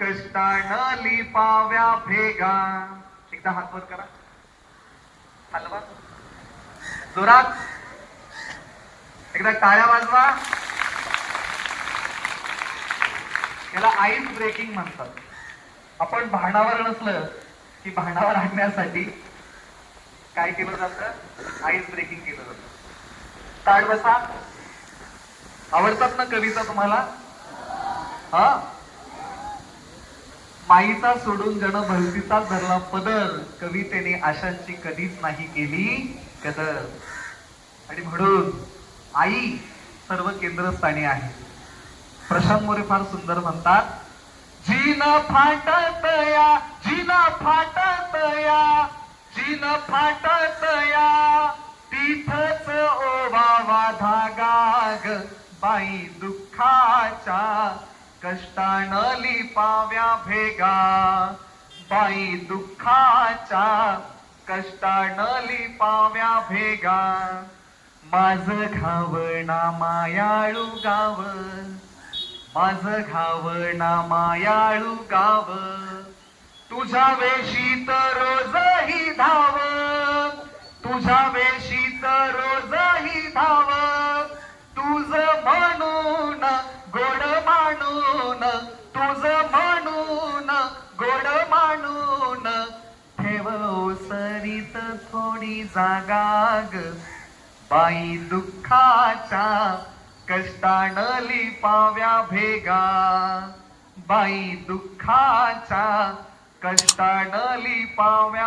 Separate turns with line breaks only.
कष्टानं लिपाव्या भेगा. एकदा हात वर करा. हलवा. जोरात. एकदा टाळ्या वाजवा. याला आईस ब्रेकिंग म्हणतात. आपण भांडावर नसलं की भांडावर आणण्यासाठी काय केलं जातं? आईस ब्रेकिंग केलं जातं. ताड बसा आवडतात ना कविता तुम्हाला? हा? माईचा सोडून जण भलतीचा धरला पदर. कवितेने आशांची कधीच नाही केली कदर. आणि म्हणून आई सर्व केंद्रस्थानी आहे. प्रशांत मोरे फार सुंदर म्हणतात जीन फाटत या जीन फाटत या जीन फाटत या तिथच ओवावा धागा ग बाई दुःखाच्या कष्टान लिपाव्या भेगा बाई दुःखाच्या कष्टान लिपाव्या भेगा. माझ घावणा मायाळू गाव माझ घावणा मायाळू गाव. तुझ्या वेशीत रोजही धाव तुझ्या वेशी मानून तुझ म्हणून गोड मानून ठेव सरीत थोडी जागा ग बाई दुःखाच्या कष्टानं पाव्या भेगा. बाई दुःखाच्या कष्टानं पाव्या